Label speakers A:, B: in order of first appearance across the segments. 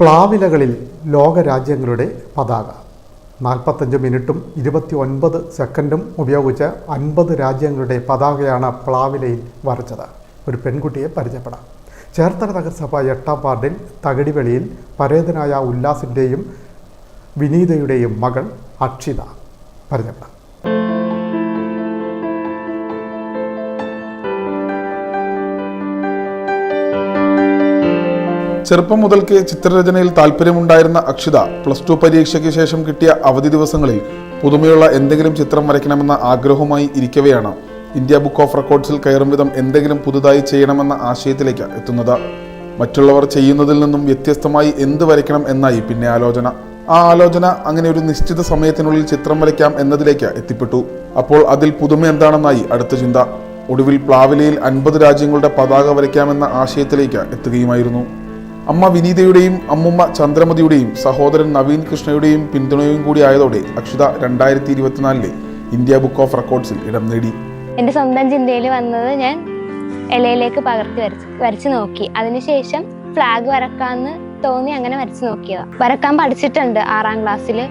A: പ്ലാവിലകളിൽ ലോകരാജ്യങ്ങളുടെ പതാക. നാൽപ്പത്തഞ്ച് മിനിറ്റും ഇരുപത്തി ഒൻപത് സെക്കൻഡും ഉപയോഗിച്ച് അൻപത് രാജ്യങ്ങളുടെ പതാകയാണ് പ്ലാവിലയിൽ വരച്ചത്. ഒരു പെൺകുട്ടിയെ പരിചയപ്പെടാം. ചേർത്തല നഗരസഭ എട്ടാം വാർഡിൽ തകടിവെളിയിൽ പരേതനായ ഉല്ലാസിന്റെയും വിനീതയുടെയും മകൾ അക്ഷിത. പരിചയപ്പെടാം.
B: ചെറുപ്പം മുതൽക്ക് ചിത്രരചനയിൽ താല്പര്യമുണ്ടായിരുന്ന അക്ഷിത പ്ലസ് ടു പരീക്ഷയ്ക്ക് ശേഷം കിട്ടിയ അവധി ദിവസങ്ങളിൽ പുതുമയുള്ള എന്തെങ്കിലും ചിത്രം വരയ്ക്കണമെന്ന ആഗ്രഹവുമായി ഇരിക്കവെയാണ് ഇന്ത്യ ബുക്ക് ഓഫ് റെക്കോർഡ്സിൽ കയറും വിധം എന്തെങ്കിലും പുതുതായി ചെയ്യണമെന്ന ആശയത്തിലേക്ക് എത്തുന്നത്. മറ്റുള്ളവർ ചെയ്യുന്നതിൽ നിന്നും വ്യത്യസ്തമായി എന്ത് വരയ്ക്കണം എന്നായി പിന്നെ ആലോചന. ആ ആലോചന അങ്ങനെ ഒരു നിശ്ചിത സമയത്തിനുള്ളിൽ ചിത്രം വരയ്ക്കാം എന്നതിലേക്ക് എത്തിപ്പെട്ടു. അപ്പോൾ അതിൽ പുതുമ എന്താണെന്നായി അടുത്ത ചിന്ത. ഒടുവിൽ പ്ലാവിലയിൽ അൻപത് രാജ്യങ്ങളുടെ പതാക വരയ്ക്കാമെന്ന ആശയത്തിലേക്ക് എത്തുകയുമായിരുന്നു. അമ്മ വിനീതയുടെയും അമ്മുമ്മ ചന്ദ്രമതിയുടെയും സഹോദരൻ നവീൻ കൃഷ്ണയുടെയും പിന്തുണയും കൂടി ആയതോടെ അക്ഷിത രണ്ടായിരത്തി ഇരുപത്തിനാലിലെ ഇന്ത്യ ബുക്ക് ഓഫ് റെക്കോർഡ്സിൽ ഇടം നേടി.
C: എന്റെ സ്വന്തം ചിന്തയിൽ വന്നത് ഞാൻ ഇലയിലേക്ക് പകർത്തി വരച്ച് വരച്ച് നോക്കി. അതിനുശേഷം ഫ്ലാഗ് വരക്കാന്ന് തോന്നി അങ്ങനെ വരച്ച് നോക്കിയതാ. വരക്കാൻ പഠിച്ചിട്ടുണ്ട് ആറാം ക്ലാസ്സിൽ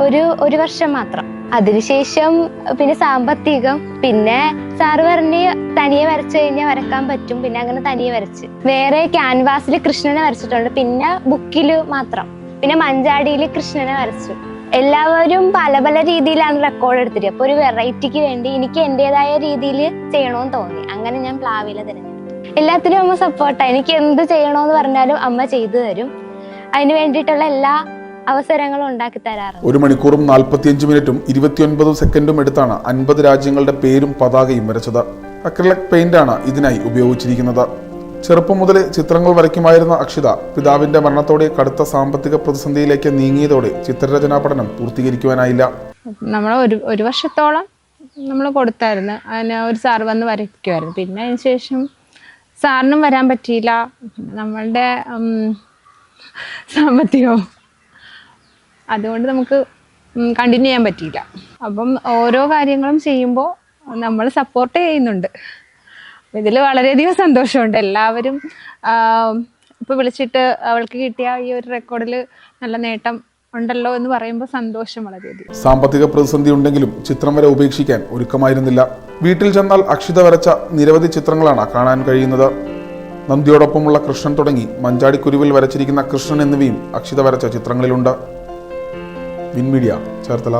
C: ഒരു ഒരു വർഷം മാത്രം. അതിനുശേഷം പിന്നെ സാമ്പത്തികം പിന്നെ സാറ് പറഞ്ഞ് തനിയെ വരച്ചു കഴിഞ്ഞാൽ വരക്കാൻ പറ്റും പിന്നെ അങ്ങനെ തനിയെ വരച്ച്. വേറെ ക്യാൻവാസിൽ കൃഷ്ണനെ വരച്ചിട്ടുണ്ട് പിന്നെ ബുക്കിൽ മാത്രം. പിന്നെ മഞ്ചാടിയിൽ കൃഷ്ണനെ വരച്ചു. എല്ലാവരും പല പല രീതിയിലാണ് റെക്കോർഡ് എടുത്തിട്ട് അപ്പൊ ഒരു വെറൈറ്റിക്ക് വേണ്ടി എനിക്ക് എന്റേതായ രീതിയിൽ ചെയ്യണമെന്ന് തോന്നി. അങ്ങനെ ഞാൻ പ്ലാവില തിരഞ്ഞെടുത്തു. എല്ലാത്തിനും അമ്മ സപ്പോർട്ടാണ് എനിക്ക് എന്ത് ചെയ്യണമെന്ന് പറഞ്ഞാലും അമ്മ ചെയ്തു തരും. അതിന് വേണ്ടിയിട്ടുള്ള എല്ലാ അവസരങ്ങളും ഉണ്ടാക്കി തരാറുണ്ട്.
B: ഒരു മണിക്കൂറും നാൽപ്പത്തിയഞ്ച് മിനിറ്റും ഇരുപത്തിയൊൻപതും സെക്കൻഡും എടുത്താണ് അൻപത് രാജ്യങ്ങളുടെ പേരും പതാകയും വരച്ചത്. പെയിന്റ് ആണ് ഇതിനായി ഉപയോഗിച്ചിരിക്കുന്നത്. ചെറുപ്പം മുതൽ ചിത്രങ്ങൾ വരയ്ക്കുമായിരുന്ന അക്ഷിത പിതാവിന്റെ മരണത്തോടെ കടുത്ത സാമ്പത്തിക പ്രതിസന്ധിയിലേക്ക് നീങ്ങിയതോടെ ചിത്രരചനാ പഠനം പൂർത്തീകരിക്കുവാനായില്ല.
D: നമ്മൾ ഒരു ഒരു വർഷത്തോളം നമ്മൾ കൊടുത്തായിരുന്നു. അതിന് ഒരു സാർ വന്ന് വരയ്ക്കുമായിരുന്നു പിന്നെ അതിന് ശേഷം സാറിനും വരാൻ പറ്റിയില്ല. നമ്മളുടെ സാമ്പത്തികവും അതുകൊണ്ട് നമുക്ക് കണ്ടിന്യൂ ചെയ്യാൻ പറ്റിയില്ല. അപ്പം ഓരോ കാര്യങ്ങളും ചെയ്യുമ്പോൾ നമ്മൾ സപ്പോർട്ട് ചെയ്യുന്നുണ്ട്. ഇതിൽ വളരെയധികം സന്തോഷമുണ്ട്. എല്ലാവരും ഇപ്പോൾ വിളിച്ചിട്ട് അവൾക്ക് കിട്ടിയ ഈ ഒരു റെക്കോർഡിൽ നല്ല നേട്ടം ഉണ്ടല്ലോ എന്ന് പറയുമ്പോൾ സന്തോഷം വളരെയധികം.
B: സാമ്പത്തിക പ്രതിസന്ധി ഉണ്ടെങ്കിലും ചിത്രം വരെ ഉപേക്ഷിക്കാൻ ഒരുക്കമായിരുന്നില്ല. വീട്ടിൽ ചെന്നാൽ അക്ഷിത വരച്ച നിരവധി ചിത്രങ്ങളാണ് കാണാൻ കഴിയുന്നത്. നന്ദിയോടൊപ്പമുള്ള കൃഷ്ണൻ തുടങ്ങി മഞ്ചാടിക്കുരുവിൽ വരച്ചിരിക്കുന്ന കൃഷ്ണൻ എന്നിവയും അക്ഷിത വരച്ച ചിത്രങ്ങളിലുണ്ട്. വിൻമീഡിയ ചേർത്തല.